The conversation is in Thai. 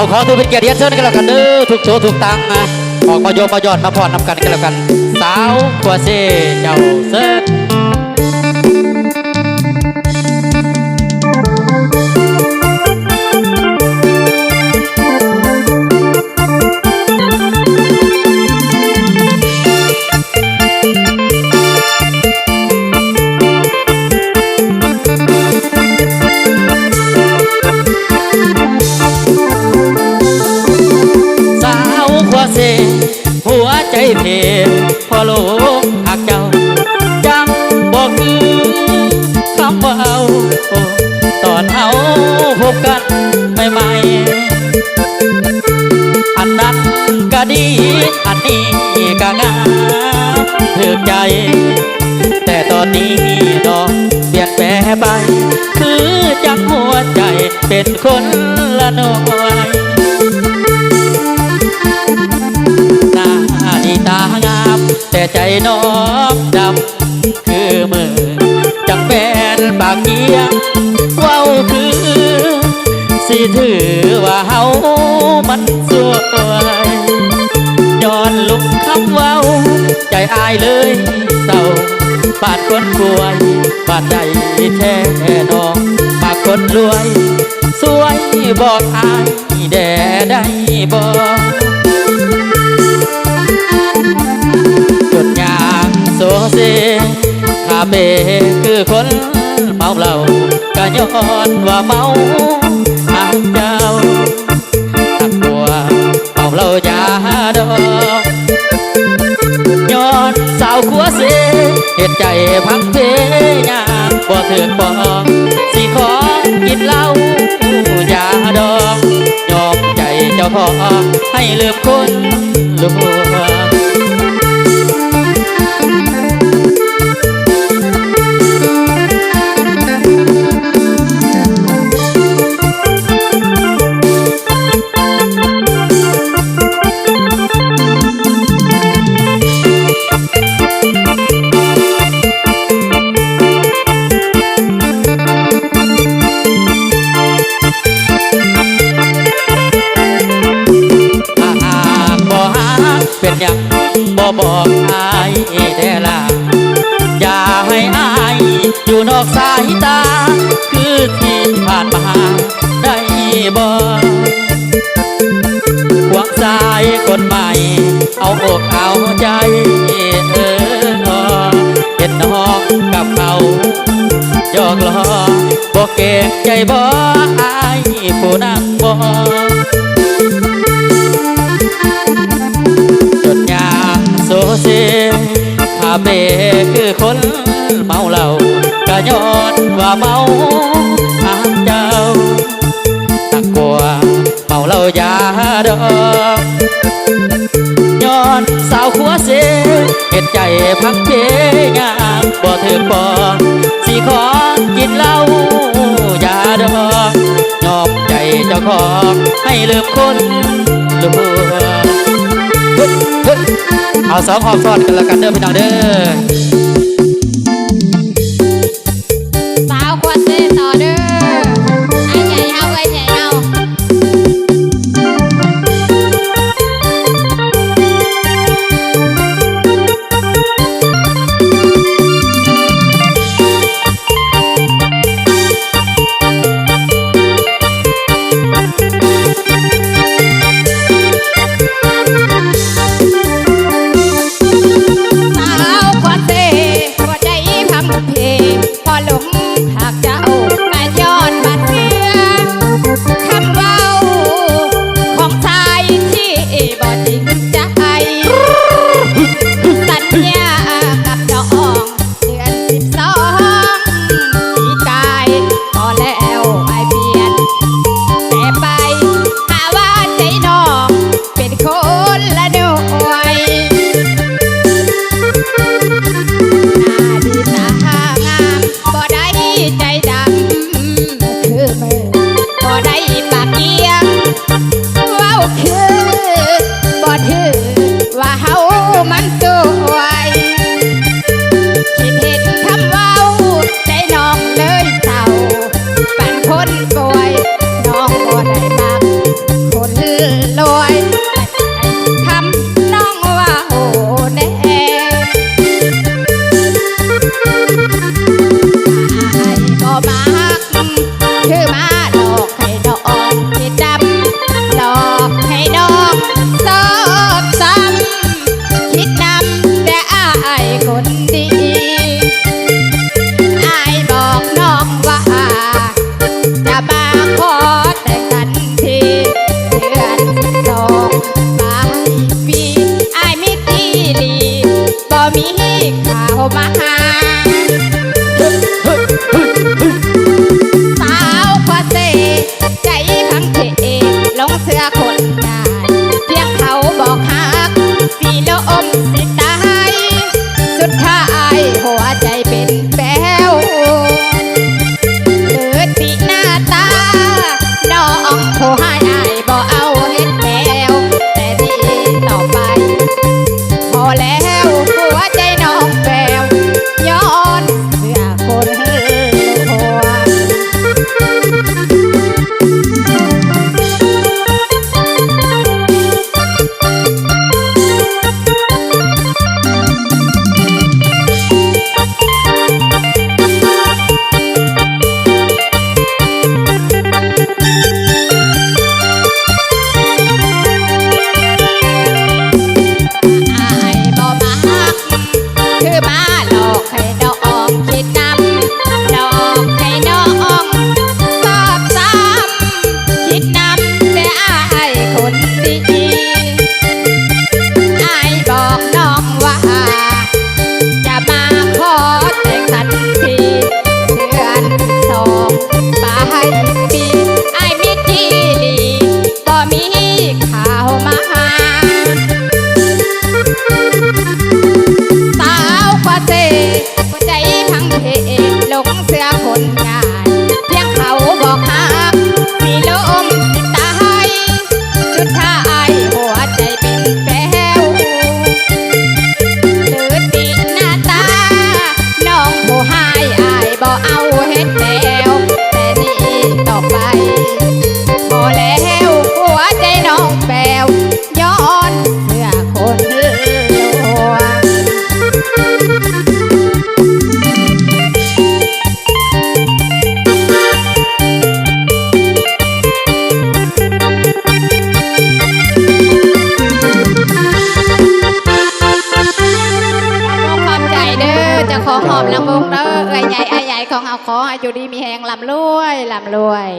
เอาขอถือเป็นเกียรติเชิญกันแล้วกันเด้อทุกโชว์ทุกตังนะออกมาโยมมายอดมาพรนำกันกันแล้วกัน สาวกว่าเซเจ้าเซิร์ นี้ดอกเปลี่ยนแปลไป คือจังหัวใจเป็นคนละหน่วยหน้าดีตางาม แต่ใจน้องดำคือมือจังเป็นปากเกียว้าคือ สิถือว่าเฮามันสวยย้อนลุกคำเว้าใจอายเลย เศร้าบาดคนป่วยบาดใจแท้น้องปากคนรวย สวยบอกอายแด่ได้บอกจดยางโซเซข้าเบคือคนเมาเหล้าก็ย้อนว่าเมาหาเจ้าหักบัวเมาเหล้ายาดอก เหตุใจพักเพยามบ่ถึงบ่สิขอกินเหล้ายาดองยอมใจเจ้าขอให้ลืมคนลว เป็นหยังบ่บอกอายแต่ละอย่าให้อายอยู่นอกสายตา คือที่ผ่านมาได้บ่หวังสายคนใหม่ เอาอกเอาใจเออเห็นน้องกับเขายอกล้อบ่เก่งใจบ่อายผู้นั่งบ่ ซเซข้าเบคือคนเมาเหล้าก็ย้อนว่าเมาหางเจ้าหนักกว่าเมาเหล้ายาดอกย้อนสาวขัวเสเห็ดใจพักเพงามบ่ถึงบ่สิขอกินเหล้ายาดอกยอมใจเจ้าของให้ลืมคนลวง เอาสองหอบซ้อนกันแล้วกันเด้อพี่น้องเด้อ คนรวยทำน้องว่าโหแน่ไอ้ก็มักคือมาดอกให้ดอกที่ดำดอกให้ดอกซอบซ้ำคิดนำแต่อ้คนดีอ้บอกน้องว่าจะมาขอ เอาขอให้อยู่ดีมีแหงลำรวยลำรวย